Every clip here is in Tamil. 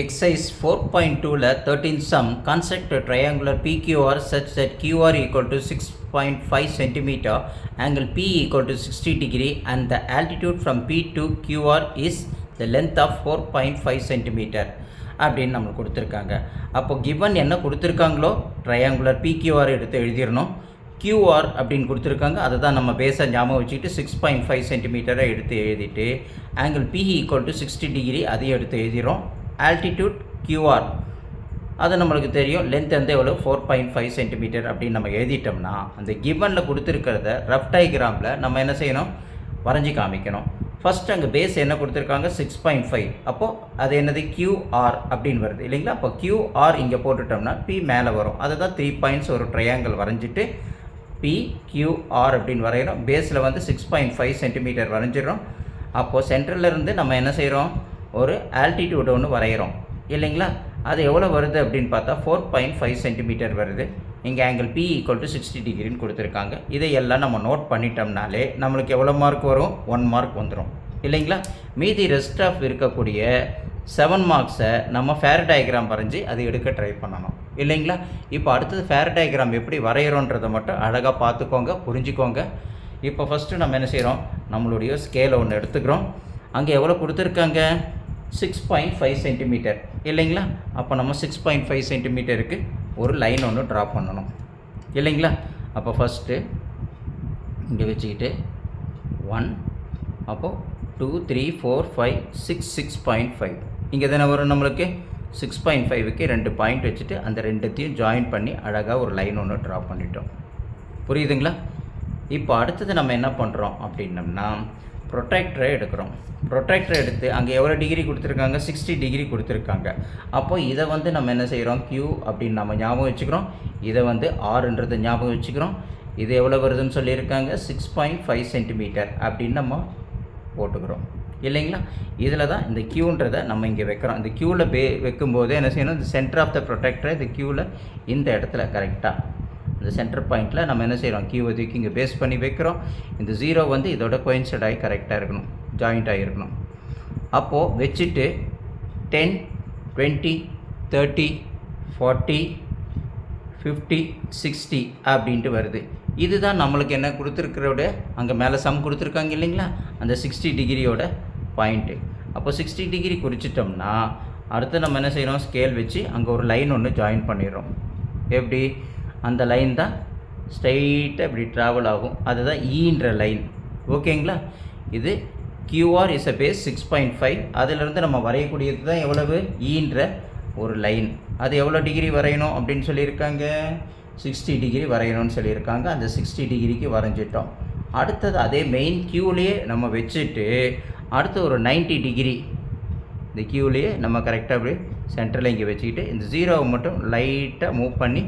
எக்ஸைஸ் ஃபோர் பாயிண்ட் டூவில் thirteen sum construct triangular PQR such that QR equal to six point five centimetre angle P equal to sixty degree and the altitude from P to QR is the length of four point five centimetre அப்படின்னு நம்மளுக்கு கொடுத்துருக்காங்க. அப்போது கிவன் என்ன கொடுத்துருக்காங்களோ? ட்ரையாங்குலர் பிக்யூஆர் எடுத்து எழுதிடணும் கியூஆர் அப்படின்னு கொடுத்துருக்காங்க. அதை தான் நம்ம பேஸை ஞாபகம் வச்சுக்கிட்டு சிக்ஸ் பாயிண்ட் ஃபைவ் சென்டிமீட்டரை எடுத்து எழுதிட்டு angle PE equal to sixty degree அதையும் எடுத்து எழுதிடும் ஆல்டிடியூட் கியூஆர் அது நம்மளுக்கு தெரியும். லென்த் வந்து எவ்வளோ ஃபோர் பாயிண்ட் ஃபைவ் சென்டிமீட்டர் அப்படின்னு நம்ம எழுதிட்டோம்னா அந்த கிவனில் கொடுத்துருக்கிறத ரஃப் டயக்ராமில் நம்ம என்ன செய்யணும்? வரைஞ்சி காமிக்கணும். ஃபஸ்ட் அங்கே பேஸ் என்ன கொடுத்துருக்காங்க? சிக்ஸ் பாயிண்ட் ஃபைவ் அப்போது அது என்னது? கியூஆர் அப்படின்னு வருது. இல்லைங்களா? அப்போ கியூஆர் இங்கே போட்டுட்டோம்னா பி மேலே வரும். அதை தான் த்ரீ பாயிண்ட்ஸ் ஒரு ட்ரையாங்கிள் வரைஞ்சிட்டு பி கியூஆர் அப்படின்னு வரைகிறோம் பேஸில் வந்து சிக்ஸ் பாயிண்ட் ஃபைவ் சென்டிமீட்டர் வரைஞ்சிடும் அப்போது சென்டரில் இருந்து நம்ம என்ன செய்கிறோம் ஒரு ஆல்டிடியூட் ஒன்று வரைகிறோம் இல்லைங்களா? அது எவ்வளோ வருது அப்படின்னு பார்த்தா ஃபோர் பாயிண்ட் ஃபைவ் சென்டிமீட்டர் வருது. இங்கே angle P equal to sixty டிகிரின்னு கொடுத்துருக்காங்க. இதையெல்லாம் நம்ம நோட் பண்ணிட்டோம்னாலே நம்மளுக்கு எவ்வளோ மார்க் வரும்? ஒன் மார்க் வந்துடும் இல்லைங்களா? மீதி ரெஸ்ட் ஆஃப் இருக்கக்கூடிய செவன் மார்க்ஸை நம்ம ஃபேர் டயக்ராம் வரைஞ்சி அதை எடுக்க ட்ரை பண்ணணும். இல்லைங்களா? இப்போ அடுத்தது ஃபேர் டயக்ராம் எப்படி வரைகிறோன்றதை மட்டும் அழகாக பார்த்துக்கோங்க புரிஞ்சுக்கோங்க. இப்போ ஃபஸ்ட்டு நம்ம என்ன செய்கிறோம் நம்மளுடைய ஸ்கேலை ஒன்று எடுத்துக்கிறோம். அங்கே எவ்வளோ கொடுத்துருக்காங்க? சிக்ஸ் பாயிண்ட் ஃபைவ் சென்டிமீட்டர் இல்லைங்களா? அப்போ நம்ம சிக்ஸ் பாயிண்ட் ஃபைவ் சென்டிமீட்டருக்கு ஒரு லைன் ஒன்று ட்ரா பண்ணணும். இல்லைங்களா? அப்போ ஃபஸ்ட்டு இங்கே வச்சுக்கிட்டு ஒன் அப்போது two three four five six six point five இங்கே தானே வரும் நம்மளுக்கு? சிக்ஸ் பாயிண்ட் ஃபைவுக்கு ரெண்டு பாயிண்ட் வச்சுட்டு அந்த ரெண்டுத்தையும் ஜாயின் பண்ணி அழகாக ஒரு லைன் ஒன்று ட்ரா பண்ணிட்டோம். புரியுதுங்களா? இப்போ அடுத்தது நம்ம என்ன பண்ணுறோம் அப்படின்னம்னா ப்ரொடெக்டரை எடுக்கிறோம். ப்ரொடெக்டரை எடுத்து அங்கே எவ்வளோ டிகிரி கொடுத்துருக்காங்க? சிக்ஸ்டி டிகிரி கொடுத்துருக்காங்க. அப்போ இதை வந்து நம்ம என்ன செய்கிறோம் க்யூ அப்படின்னு நம்ம ஞாபகம் வச்சுக்கிறோம். இதை வந்து ஆறுன்றதை ஞாபகம் வச்சுக்கிறோம். இது எவ்வளோ வருதுன்னு சொல்லியிருக்காங்க? சிக்ஸ் பாயிண்ட் ஃபைவ் சென்டிமீட்டர் அப்படின்னு நம்ம போட்டுக்கிறோம். இல்லைங்களா? இதில் தான் இந்த க்யூன்றதை நம்ம இங்கே வைக்கிறோம். இந்த க்யூவில் பே வைக்கும்போது என்ன செய்யணும்? இந்த சென்டர் ஆஃப் த ப்ரொடெக்டரை இந்த க்யூவில் இந்த இடத்துல கரெக்டாக இந்த சென்டர் பாயிண்ட்டில் நம்ம என்ன செய்கிறோம் கியூவை தூக்கி இங்கே பேஸ் பண்ணி வைக்கிறோம். இந்த ஜீரோ வந்து இதோட கோயின்சைட் ஆகி கரெக்டாக இருக்கணும். ஜாயிண்ட் ஆகிருக்கணும் அப்போது வச்சுட்டு ten twenty thirty forty fifty sixty அப்படின்ட்டு வருது. இதுதான் நம்மளுக்கு என்ன கொடுத்துருக்கிறோட அங்கே மேலே சம் கொடுத்துருக்காங்க இல்லைங்களா? அந்த சிக்ஸ்டி டிகிரியோட பாயிண்ட்டு அப்போ சிக்ஸ்டி டிகிரி குறிச்சிட்டோம்னா அடுத்து நம்ம என்ன செய்கிறோம் ஸ்கேல் வச்சு அங்கே ஒரு லைன் ஒன்று ஜாயின் பண்ணிடுறோம். எப்படி? அந்த லைன் தான் ஸ்ட்ரைட்டாக இப்படி ட்ராவல் ஆகும். அதுதான் e ஈன்ற லைன் ஓகேங்களா இது QR is a base six point five அதிலிருந்து நம்ம வரையக்கூடியது தான் எவ்வளவு? E ஈன்ற ஒரு லைன் அது எவ்வளோ டிகிரி வரையணும் அப்படின்னு சொல்லியிருக்காங்க? சிக்ஸ்டி டிகிரி வரையணும்னு சொல்லியிருக்காங்க. அந்த சிக்ஸ்டி டிகிரிக்கு வரைஞ்சிட்டோம். அடுத்தது அதே மெயின் க்யூலேயே நம்ம வச்சுட்டு அடுத்து ஒரு 90 டிகிரி இந்த கியூலேயே நம்ம கரெக்டாக அப்படியே சென்டரில் இங்கே வச்சுக்கிட்டு இந்த ஜீரோவை மட்டும் லைட்டாக மூவ் பண்ணி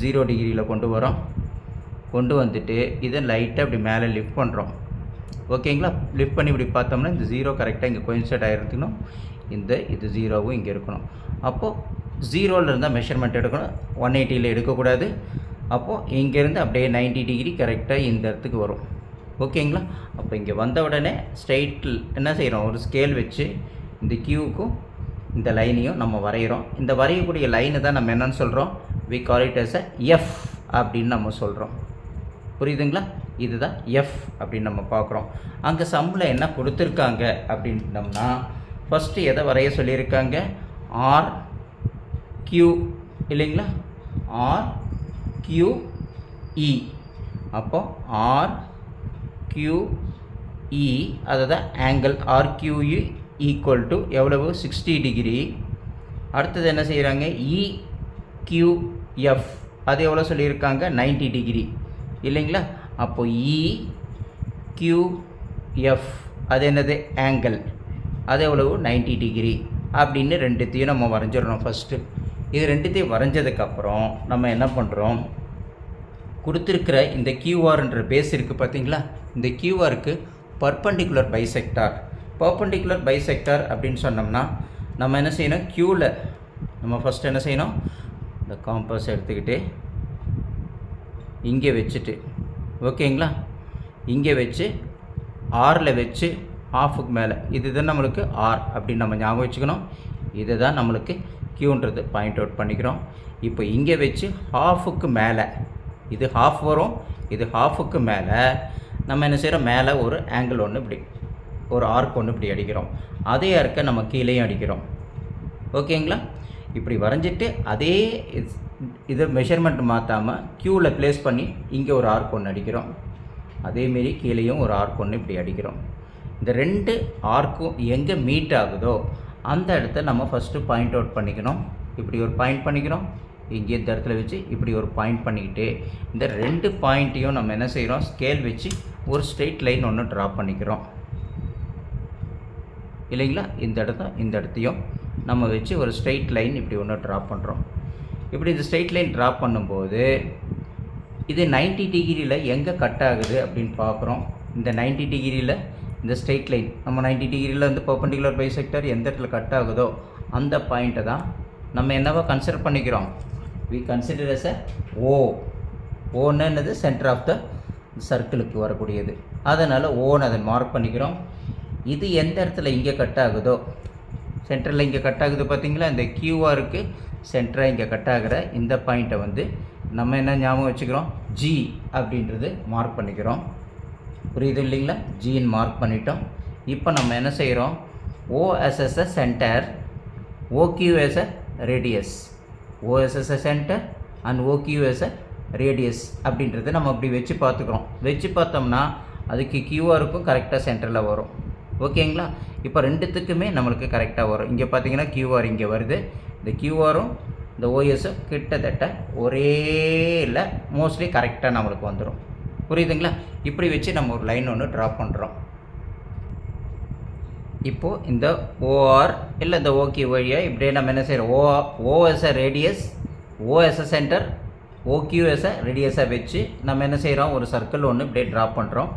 ஜீரோ டிகிரியில் கொண்டு வரோம். கொண்டு வந்துட்டு இதை லைட்டாக இப்படி மேலே லிஃப்ட் பண்ணுறோம் ஓகேங்களா லிஃப்ட் பண்ணி இப்படி பார்த்தோம்னா இந்த ஜீரோ கரெக்டாக இங்கே கோயின்சைட் ஆகிருக்கணும் இந்த இது ஜீரோவும் இங்கே இருக்கணும். அப்போது ஜீரோவில் இருந்தால் மெஷர்மெண்ட் எடுக்கணும். ஒன் எயிட்டியில் எடுக்கக்கூடாது. அப்போது இங்கேருந்து அப்படியே 90 டிகிரி கரெக்டாக இந்த இடத்துக்கு வரும். ஓகேங்களா அப்போ இங்கே வந்த உடனே ஸ்ட்ரைட்டில் என்ன செய்கிறோம் ஒரு ஸ்கேல் வச்சு இந்த கியூவுக்கும் இந்த லைனையும் நம்ம வரைகிறோம் இந்த வரையக்கூடிய லைனு தான் நம்ம என்னன்னு சொல்கிறோம் we call it as a F அப்படின்னு நம்ம சொல்கிறோம் புரியுதுங்களா? இதுதான் எஃப் அப்படின்னு நம்ம பார்க்குறோம். அங்கே சம்மில் என்ன கொடுத்துருக்காங்க அப்படின்னம்னா ஃபஸ்ட்டு எதை வரைய சொல்லியிருக்காங்க? ஆர் கியூ இல்லைங்களா? ஆர் கியூ இ அப்போ ஆர் கியூ இ அதுதான் ஆங்கிள் ஆர்கியூஇ ஈக்குவல் டு எவ்வளவு? சிக்ஸ்டி டிகிரி அடுத்தது என்ன செய்கிறாங்க இ எஃப் அது எவ்வளோ சொல்லியிருக்காங்க? 90 டிகிரி இல்லைங்களா? அப்போ இ கியூஎஃப் அது என்னது? ஆங்கிள் அது எவ்வளவு? 90 டிகிரி அப்படின்னு ரெண்டுத்தையும் நம்ம வரைஞ்சிடணும் ஃபஸ்ட்டு இது ரெண்டுத்தையும் வரைஞ்சதுக்கப்புறம் நம்ம என்ன பண்ணுறோம் கொடுத்துருக்கிற இந்த கியூஆர்ன்ற பேஸ் இருக்குது பார்த்தீங்களா? இந்த கியூஆருக்கு பர்பண்டிகுலர் பைசெக்டார் பர்பண்டிகுலர் பைசெக்டார் அப்படின்னு சொன்னோம்னா நம்ம என்ன செய்யணும்? க்யூவில் நம்ம ஃபஸ்ட் என்ன செய்யணும்? இந்த காம்பஸ் எடுத்துக்கிட்டு இங்கே வச்சுட்டு ஓகேங்களா? இங்கே வச்சு ஆரில் வச்சு ஆஃபுக்கு மேலே. இதுதான் நம்மளுக்கு ஆர் அப்படின்னு நம்ம ஞாபகம் வச்சுக்கணும். இதை தான் நம்மளுக்கு க்யூன்றது பாயிண்ட் அவுட் பண்ணிக்கிறோம். இப்போ இங்கே வச்சு ஹாஃபுக்கு மேலே. இது ஹாஃப் வரும். இது ஹாஃபுக்கு மேலே. நம்ம என்ன செய்கிறோம் மேலே ஒரு ஆங்கிள் ஒன்று இப்படி ஒரு ஆர்க் ஒன்று இப்படி அடிக்கிறோம். அதே ஆர்க்கை நம்ம கீழேயும் அடிக்கிறோம். ஓகேங்களா? இப்படி வரைஞ்சிட்டு அதே இதை இது மெஷர்மெண்ட் மாற்றாமல் க்யூவில் ப்ளேஸ் பண்ணி இங்கே ஒரு ஆர்க் ஒன்று அடிக்கிறோம். அதேமாரி கீழேயும் ஒரு ஆர்க் ஒன்று இப்படி அடிக்கிறோம். இந்த ரெண்டு ஆர்க்கும் எங்கே மீட் ஆகுதோ அந்த இடத்த நம்ம ஃபஸ்ட்டு பாயிண்ட் அவுட் பண்ணிக்கணும். இப்படி ஒரு பாயிண்ட் பண்ணிக்கிறோம். இங்கே இந்த இடத்துல வச்சு இப்படி ஒரு பாயிண்ட் பண்ணிக்கிட்டு இந்த ரெண்டு பாயிண்ட்டையும் நம்ம என்ன செய்கிறோம்? ஸ்கேல் வச்சு ஒரு ஸ்ட்ரெயிட் லைன் ஒன்று ட்ரா பண்ணிக்கிறோம். இல்லைங்களா? இந்த இடத்த இந்த இடத்தையும். நம்ம வச்சு ஒரு ஸ்ட்ரெயிட் லைன் இப்படி ஒன்று ட்ரா பண்ணுறோம் இப்படி இந்த ஸ்ட்ரெயிட் லைன் ட்ரா பண்ணும்போது இது 90 டிகிரியில் எங்கே கட் ஆகுது அப்படின்னு பார்க்குறோம். இந்த 90 டிகிரியில் இந்த ஸ்ட்ரெயிட் லைன் நம்ம 90 டிகிரியில் வந்து பர்பண்டிகுலர் பைசெக்டர் எந்த இடத்துல கட் ஆகுதோ அந்த பாயிண்ட்டை தான் நம்ம என்னவா கன்சிடர் பண்ணிக்கிறோம்? We consider as a O ஓன்னு என்னது? சென்டர் ஆஃப் த சர்க்கிளுக்கு வரக்கூடியது. அதனால் ஓன்னு அதை மார்க் பண்ணிக்கிறோம். இது எந்த இடத்துல இங்கே கட் ஆகுதோ சென்டரில் இங்கே கட் ஆகுது பார்த்தீங்களா இந்த கியூஆருக்கு சென்டராக இங்கே கட் ஆகிற இந்த பாயிண்ட்டை வந்து நம்ம என்ன ஞாபகம் வச்சுக்கிறோம்? ஜி அப்படின்றது மார்க் பண்ணிக்கிறோம். புரியுது இல்லைங்களா? ஜின்னு மார்க் பண்ணிட்டோம். இப்போ நம்ம என்ன செய்கிறோம் OSS a centre OQS a radius OSS a centre and OQS a radius அப்படின்றத நம்ம அப்படி வச்சு பார்த்துக்குறோம். வச்சு பார்த்தோம்னா அதுக்கு கியூஆருக்கும் கரெக்டாக சென்டரில் வரும். ஓகேங்களா? இப்போ ரெண்டுத்துக்குமே நம்மளுக்கு கரெக்டாக வரும். இங்கே பார்த்தீங்கன்னா கியூஆர் இங்கே வருது. இந்த கியூஆரும் இந்த ஓஎஸும் கிட்டத்தட்ட ஒரே இல்லை மோஸ்ட்லி கரெக்டாக நம்மளுக்கு வந்துடும் புரியுதுங்களா? இப்படி வச்சு நம்ம ஒரு லைன் ஒன்று ட்ரா பண்ணுறோம் இப்போது இந்த ஓஆர் இல்லை இந்த ஓகே வழியாக இப்படியே நம்ம என்ன செய்கிறோம் ஓ ஓஎஸ்எ ரேடியஸ் ஓஎஸ்எ சென்டர் ஓக்யூஎஸ்ஐ ரேடியஸாக வச்சு நம்ம என்ன செய்கிறோம் ஒரு சர்க்கிள் ஒன்று இப்படியே ட்ரா பண்ணுறோம்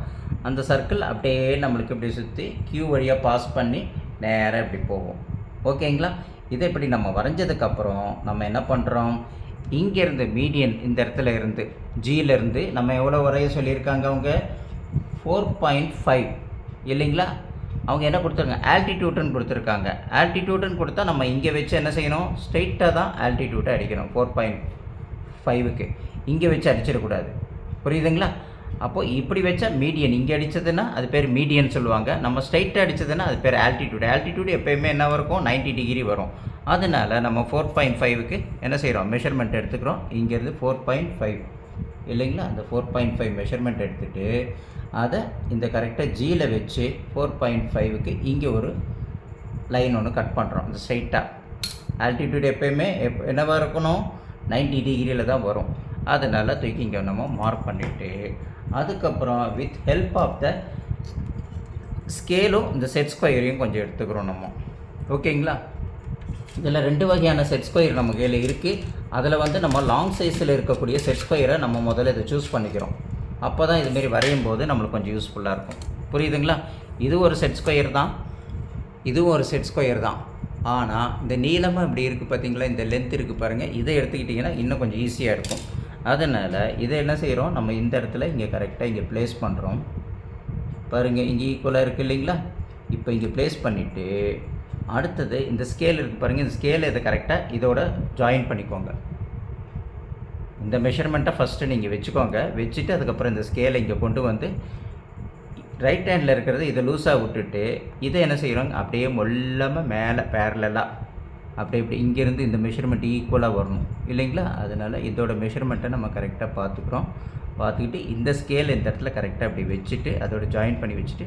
அந்த சர்க்கிள் அப்படியே நம்மளுக்கு இப்படி சுற்றி கியூ வழியாக பாஸ் பண்ணி நேராக இப்படி போகும். ஓகேங்களா இதை இப்படி நம்ம வரைஞ்சதுக்கப்புறம் நம்ம என்ன பண்ணுறோம் இங்கேருந்து மீடியன் இந்த இடத்துல இருந்து ஜியிலேருந்து நம்ம எவ்வளோ வரைய சொல்லியிருக்காங்க அவங்க? ஃபோர் பாயிண்ட் ஃபைவ் இல்லைங்களா? அவங்க என்ன கொடுத்துருக்காங்க? ஆல்டிடியூட்னு கொடுத்துருக்காங்க. ஆல்டிடியூட்னு கொடுத்தா நம்ம இங்கே வச்சு என்ன செய்யணும்? ஸ்ட்ரெயிட்டாக தான் ஆல்டிடியூட்டை அடிக்கணும். ஃபோர் பாயிண்ட் ஃபைவுக்கு இங்கே வச்சு அடிச்சிடக்கூடாது. புரியுதுங்களா? அப்போது இப்படி வச்சா மீடியன் இங்கே அடித்ததுன்னா அது பேர் மீடியன் சொல்லுவாங்க. நம்ம ஸ்ட்ரைட்டாக அடித்ததுன்னா அது பேர் ஆல்டிடியூட் ஆல்டிடியூட் எப்போயுமே என்ன இருக்கும்? 90 டிகிரி வரும். அதனால் நம்ம ஃபோர் பாயிண்ட் ஃபைவுக்கு என்ன செய்கிறோம் மெஷர்மெண்ட் எடுத்துக்கிறோம். இங்கேருந்து ஃபோர் பாயிண்ட் ஃபைவ் இல்லைங்களா? அந்த ஃபோர் பாயிண்ட் ஃபைவ் மெஷர்மெண்ட் எடுத்துகிட்டு அதை இந்த கரெக்டாக ஜியில் வச்சு ஃபோர் பாயிண்ட் ஃபைவுக்கு இங்கே ஒரு லைன் ஒன்று கட் பண்ணுறோம் இந்த ஸ்ட்ரைட்டாக ஆல்டிடியூட் எப்போயுமே எப் என்னவாக இருக்கணும்? 90 டிகிரியில் தான் வரும். அதனால் தூக்கி இங்கே நம்ம மார்க் பண்ணிவிட்டு அதுக்கப்புறம் வித் ஹெல்ப் ஆஃப் த ஸ்கேலும் இந்த செட் ஸ்கொயரையும் கொஞ்சம் எடுத்துக்கிறோம் நம்ம. ஓகேங்களா? இதில் ரெண்டு வகையான செட் ஸ்கொயர் நம்ம கையில் இருக்குது அதில் வந்து நம்ம லாங் சைஸில் இருக்கக்கூடிய செட் ஸ்கொயரை நம்ம முதல்ல இதை சூஸ் பண்ணிக்கிறோம். அப்போ தான் இதுமாரி வரையும் போது நம்மளுக்கு கொஞ்சம் யூஸ்ஃபுல்லாக இருக்கும். புரியுதுங்களா? இது ஒரு செட் ஸ்கொயர் தான். இதுவும் ஒரு செட் ஸ்கொயர் தான். ஆனால் இந்த நீளமாக இப்படி இருக்குது பார்த்தீங்களா இந்த லென்த் இருக்குது பாருங்கள் இதை எடுத்துக்கிட்டிங்கன்னா இன்னும் கொஞ்சம் ஈஸியாக இருக்கும். அதனால் இதை என்ன செய்கிறோம் நம்ம இந்த இடத்துல இங்கே கரெக்டாக இங்கே ப்ளேஸ் பண்ணுறோம் பாருங்கள் இங்கே ஈக்குவலாக இருக்குது இல்லைங்களா? இப்போ இங்கே ப்ளேஸ் பண்ணிவிட்டு அடுத்தது இந்த ஸ்கேல் இருக்குது பாருங்கள் இந்த ஸ்கேலை இதை கரெக்டாக இதோட ஜாயின் பண்ணிக்கோங்க. இந்த மெஷர்மெண்ட்டை ஃபஸ்ட்டு நீங்கள் வச்சுக்கோங்க. வச்சுட்டு அதுக்கப்புறம் இந்த ஸ்கேலை இங்கே கொண்டு வந்து ரைட் ஹேண்டில் இருக்கிறது இதை லூஸாக விட்டுட்டு இதை என்ன செய்கிறோம் அப்படியே மொல்லாமல் மேலே பேரலாக அப்படியே இப்படி இங்கேருந்து இந்த மெஷர்மெண்ட் ஈக்குவலாக வரணும். இல்லைங்களா? அதனால் இதோட மெஷர்மெண்ட்டை நம்ம கரெக்டாக பார்த்துக்குறோம். பார்த்துக்கிட்டு இந்த ஸ்கேல் இந்த இடத்துல கரெக்டாக அப்படி வச்சுட்டு அதோட ஜாயின் பண்ணி வச்சுட்டு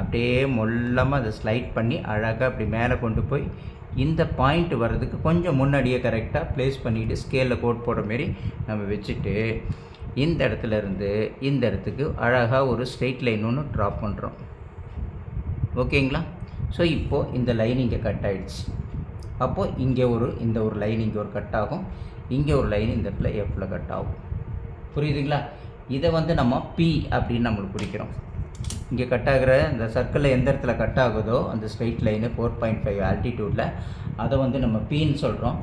அப்படியே மொல்லமாக அதை ஸ்லைட் பண்ணி அழகாக அப்படி மேலே கொண்டு போய் இந்த பாயிண்ட் வர்றதுக்கு கொஞ்சம் முன்னாடியே கரெக்டாக ப்ளேஸ் பண்ணிவிட்டு ஸ்கேலில் கோட் போடுற மாரி நம்ம வச்சுட்டு இந்த இடத்துல இருந்து இந்த இடத்துக்கு அழகாக ஒரு ஸ்ட்ரெயிட் லைன் ஒன்று ட்ராப் பண்ணுறோம் ஓகேங்களா? ஸோ இப்போது இந்த லைன் இங்கே கட் ஆயிடுச்சு. அப்போது இங்கே ஒரு இந்த ஒரு லைன் இங்கே ஒரு கட் ஆகும். இங்கே ஒரு லைன் இந்த இடத்துல எஃப்பில் கட் ஆகும். புரியுதுங்களா? இதை வந்து நம்ம பி அப்படின்னு நம்மளுக்கு பிடிக்கிறோம். இங்கே கட் ஆகிற இந்த சர்க்கிளில் எந்த இடத்துல கட் ஆகுதோ அந்த straight line four point five ஆல்டிடியூடில் அதை வந்து நம்ம பின்னு சொல்கிறோம்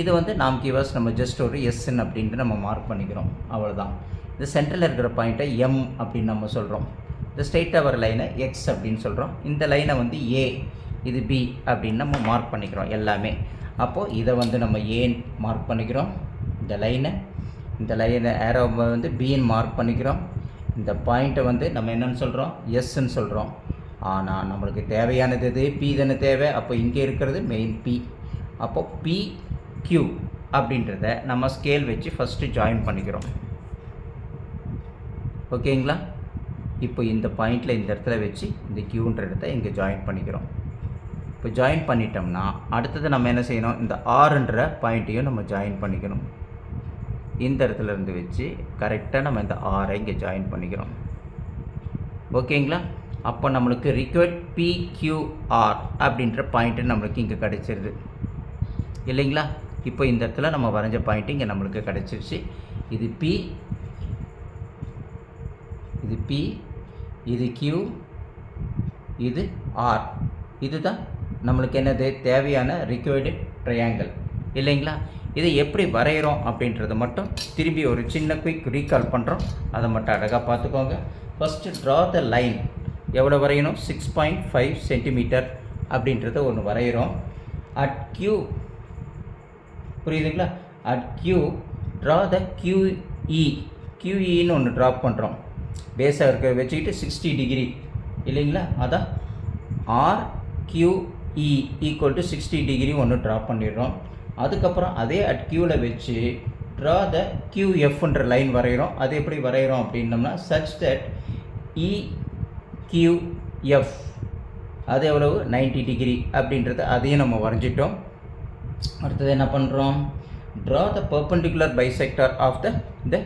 இது வந்து நாம் கிவாஸ் நம்ம ஜஸ்ட் ஒரு எஸ்என் அப்படின்ட்டு நம்ம மார்க் பண்ணிக்கிறோம். அவ்வளோதான் இந்த சென்டரில் இருக்கிற பாயிண்ட்டை எம் அப்படின்னு நம்ம சொல்கிறோம் இந்த ஸ்ட்ரெயிட் டவர் லைனை எக்ஸ் அப்படின்னு சொல்கிறோம் இந்த லைனை வந்து ஏ இது பி அப்படின்னு நம்ம மார்க் பண்ணிக்கிறோம் எல்லாமே. அப்போது இதை வந்து நம்ம ஏன் மார்க் பண்ணிக்கிறோம்? இந்த லைனை இந்த லைனை ஏரோ வந்து பின்னு மார்க் பண்ணிக்கிறோம். இந்த பாயிண்ட்டை வந்து நம்ம என்னென்னு சொல்கிறோம் எஸ்ன்னு சொல்கிறோம் ஆனால் நம்மளுக்கு தேவையானது எது? பி தானே தேவை. அப்போ இங்கே இருக்கிறது மெயின் பி அப்போ பி கியூ அப்படின்றத நம்ம ஸ்கேல் வச்சு ஃபஸ்ட்டு ஜாயின் பண்ணிக்கிறோம். ஓகேங்களா இப்போ இந்த பாயிண்டில் இந்த இடத்துல வச்சு இந்த கியூன்ற இடத்த இங்கே ஜாயின் பண்ணிக்கிறோம். இப்போ ஜாயின் பண்ணிட்டோம்னா அடுத்தது நம்ம என்ன செய்யணும்? இந்த ஆறுன்ற பாயிண்ட்டையும் நம்ம ஜாயின் பண்ணிக்கணும். இந்த இடத்துல இருந்து வச்சு கரெக்டாக நம்ம இந்த ஆரை இங்கே ஜாயின் பண்ணிக்கிறோம். ஓகேங்களா? அப்போ நம்மளுக்கு ரிக்வயர்ட் பிக்யூஆர் அப்படின்ற பாயிண்ட்டு நம்மளுக்கு இங்கே கிடச்சிருது. இல்லைங்களா? இப்போ இந்த இடத்துல நம்ம வரைஞ்ச பாயிண்ட் இங்கே நம்மளுக்கு கிடச்சிருச்சு. இது பி இது பி இது கியூ இது ஆர் இதுதான் நம்மளுக்கு என்னது? தேவையான ரிக்வயர்டு ட்ரையாங்கிள் இல்லைங்களா? இதை எப்படி வரைகிறோம் அப்படின்றத மட்டும் திரும்பி ஒரு சின்ன குயிக் ரீகால் பண்ணுறோம் அதை மட்டும் அழகாக பார்த்துக்கோங்க. ஃபஸ்ட்டு ட்ரா த லைன் எவ்வளோ வரையணும்? சிக்ஸ் பாயிண்ட் ஃபைவ் சென்டிமீட்டர் அப்படின்றத ஒன்று வரைகிறோம் அட் கியூ புரியுதுங்களா? At Q draw the QE கியூஇன்னு ஒன்று ட்ராப் பண்ணுறோம் பேஸாக இருக்க வச்சுக்கிட்டு சிக்ஸ்டி டிகிரி இல்லைங்களா? அதான் R E equal to sixty degree ஒன்று ட்ராப் பண்ணிடுறோம். அதுக்கப்புறம் அதே அட் கியூவில் வச்சு ட்ரா த கியூஎஃப்ன்ற லைன் வரைகிறோம். அது எப்படி வரைகிறோம் அப்படின்னம்னா சச் தட் இ கியூஎஃப் அது எவ்வளவு? 90 டிகிரி அப்படின்றது அதையும் நம்ம வரைஞ்சிட்டோம். அடுத்தது என்ன பண்ணுறோம் draw the perpendicular bisector of the இந்த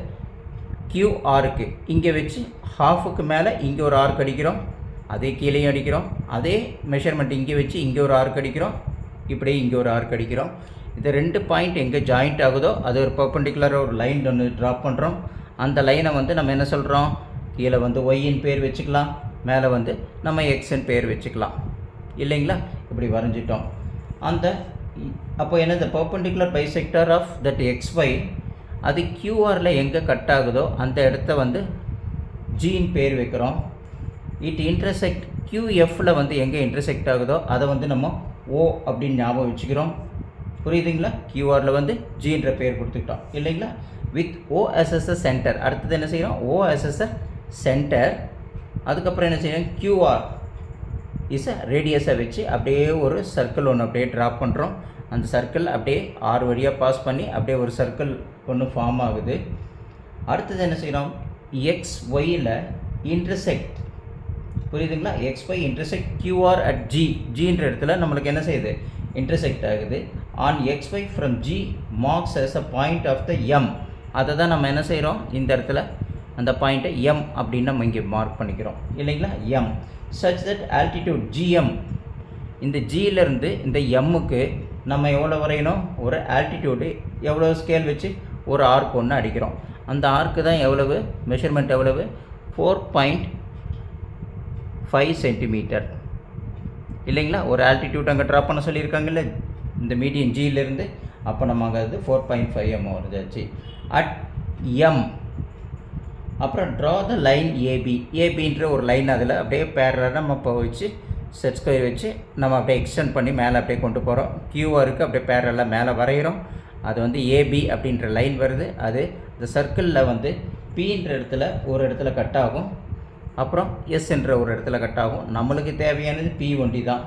கியூஆருக்கு இங்கே வச்சு ஹாஃபுக்கு மேலே இங்கே ஒரு ஆர்க் அடிக்கிறோம். அதே கீழேயும் அடிக்கிறோம். அதே மெஷர்மெண்ட் இங்கே வச்சு இங்கே ஒரு ஆர்க் அடிக்கிறோம். இப்படியே இங்கே ஒரு ஆர்க் அடிக்கிறோம். இந்த ரெண்டு பாயிண்ட் எங்கே ஜாயிண்ட் ஆகுதோ அது ஒரு பர்பண்டிகுலராக ஒரு லைன் ஒன்று ட்ராப் பண்ணுறோம் அந்த லைனை வந்து நம்ம என்ன சொல்கிறோம் கீழே வந்து ஒய்யின் பேர் வச்சுக்கலாம். மேலே வந்து நம்ம எக்ஸ்ன்னு பேர் வச்சுக்கலாம். இல்லைங்களா? இப்படி வரைஞ்சிட்டோம். அந்த அப்போ என்ன இந்த perpendicular bisector of that X Y அது கியூஆரில் எங்கே கட் ஆகுதோ அந்த இடத்த வந்து ஜீன் பேர் வைக்கிறோம். இட் இன்டர்செக்ட் கியூஎஃப்பில் வந்து எங்கே இன்டர்செக்ட் ஆகுதோ அதை வந்து நம்ம ஓ அப்படின்னு ஞாபகம் வச்சுக்கிறோம். புரியுதுங்களா? கியூஆரில் வந்து ஜின்ற பேர் கொடுத்துக்கிட்டோம். இல்லைங்களா? வித் ஓஎஸ்எஸ்எ சென்டர் அடுத்தது என்ன செய்கிறோம் ஓஎஸ்எஸ்எ சென்டர் அதுக்கப்புறம் என்ன செய்யணும் கியூஆர் இஸ் ரேடியஸை வச்சு அப்படியே ஒரு சர்க்கிள் ஒன்று அப்படியே ட்ராப் பண்ணுறோம் அந்த சர்க்கிள் அப்படியே ஆறு வழியாக பாஸ் பண்ணி அப்படியே ஒரு சர்க்கிள் ஒன்று ஃபார்ம் ஆகுது. அடுத்தது என்ன செய்கிறோம் எக்ஸ் ஒய்யில் இன்டர்செக்ட் புரியுதுங்களா? X Y intersect QR at G ஜின்ற இடத்துல நம்மளுக்கு என்ன செய்யுது? இன்டர்செக்ட் ஆகுது. On X Y from G marks as a point of the M அதை தான் நம்ம என்ன செய்கிறோம் இந்த இடத்துல அந்த பாயிண்ட்டை எம் அப்படின்னு நம்ம இங்கே மார்க் பண்ணிக்கிறோம். இல்லைங்களா? M such that altitude GM இந்த ஜியிலேருந்து இந்த எம்முக்கு நம்ம எவ்வளோ வரையணும்? ஒரு ஆல்டிடியூடு எவ்வளோ ஸ்கேல் வச்சு ஒரு ஆர்க் ஒன்று அடிக்கிறோம். அந்த ஆர்க்கு தான் எவ்வளவு? மெஷர்மெண்ட் எவ்வளவு? ஃபோர் பாயிண்ட் ஃபைவ் சென்டிமீட்டர் இல்லைங்களா? ஒரு ஆல்டிடியூட் அங்கே ட்ராப் பண்ண சொல்லியிருக்காங்கல்ல? இந்த மீடியம் ஜியிலேருந்து அப்போ நம்ம அங்கே அது ஃபோர் பாயிண்ட் ஃபைவ் எம் வருது. ஆச்சு அட் எம் அப்புறம் draw the line A B ஏபின்ற ஒரு லைன் அதில் அப்படியே பேரலாக நம்ம இப்போ வச்சு செட் ஸ்கொயர் வச்சு நம்ம அப்படியே எக்ஸ்டெண்ட் பண்ணி மேலே அப்படியே கொண்டு போகிறோம் கியூஆருக்கு அப்படியே பேரலாக மேலே வரைகிறோம் அது வந்து ஏபி அப்படின்ற லைன் வருது. அது இந்த சர்க்கிளில் வந்து பின்ற இடத்துல ஒரு இடத்துல கட் ஆகும். அப்புறம் எஸ் என்ற ஒரு இடத்துல கட் ஆகும். நம்மளுக்கு தேவையானது பி ஒண்டி தான்.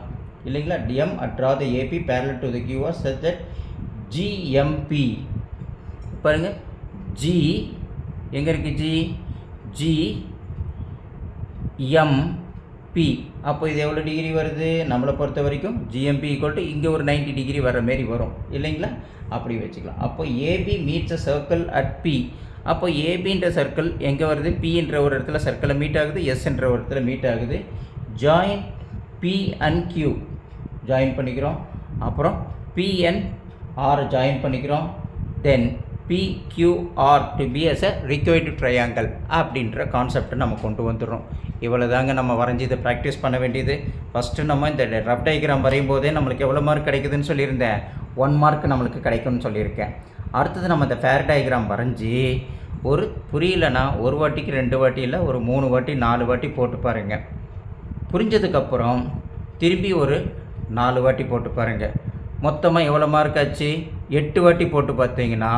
இல்லைங்களா? டிஎம் அட்ராத the A B parallel to the Q R such that G M B பாருங்கள் ஜி எங்கே இருக்குது ஜி ஜி எம் பி அப்போ இது எவ்வளோ டிகிரி வருது? நம்மளை பொறுத்த வரைக்கும் ஜிஎம்பி ஈக்குவல் டு இங்கே ஒரு 90 டிகிரி வர மாரி வரும். இல்லைங்களா? அப்படி வச்சுக்கலாம். அப்போ A B meets a circle at B அப்போ ஏபின்ற சர்க்கிள் எங்கே வருது? பின்ற ஒரு இடத்துல சர்க்கிளை மீட் ஆகுது. எஸ்ன்ற ஒரு இடத்துல மீட் ஆகுது. Join B and Q join பண்ணிக்கிறோம். அப்புறம் பிஎன் ஆர் ஜாயின் பண்ணிக்கிறோம். Then B Q R to B is a required triangle அப்படின்ற கான்செப்டை நம்ம கொண்டு வந்துடுறோம். இவ்வளோ தாங்க நம்ம வரைஞ்சி இதை ப்ராக்டிஸ் பண்ண வேண்டியது. ஃபஸ்ட்டு நம்ம இந்த ரஃப் டயக்ராம் வரையும் போதே நம்மளுக்கு எவ்வளோ மார்க் கிடைக்குதுன்னு சொல்லியிருந்தேன். ஒன் மார்க் நம்மளுக்கு கிடைக்கும்னு சொல்லியிருக்கேன். அடுத்தது நம்ம இந்த ஃபேர் டயக்ராம் வரைஞ்சி ஒரு புரியலனா ஒரு வாட்டிக்கு ரெண்டு வாட்டி இல்லை ஒரு மூணு வாட்டி நாலு வாட்டி போட்டு பாருங்கள் புரிஞ்சதுக்கப்புறம் திரும்பி ஒரு நாலு வாட்டி போட்டு பாருங்கள் மொத்தமாக எவ்வளோ மார்க் ஆச்சு? எட்டு வாட்டி போட்டு பார்த்தீங்கன்னா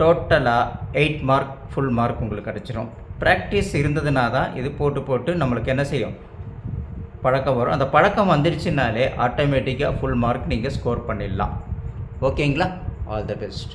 டோட்டலாக எயிட் மார்க் ஃபுல் மார்க் உங்களுக்கு கிடச்சிரும். ப்ராக்டிஸ் இருந்ததுனா தான் இது போட்டு போட்டு நம்மளுக்கு என்ன செய்யும்? பழக்கம் வரும். அந்த பழக்கம் வந்துடுச்சுனாலே ஆட்டோமேட்டிக்காக ஃபுல் மார்க் நீங்கள் ஸ்கோர் பண்ணிடலாம். ஓகேங்களா ஆல் த பெஸ்ட்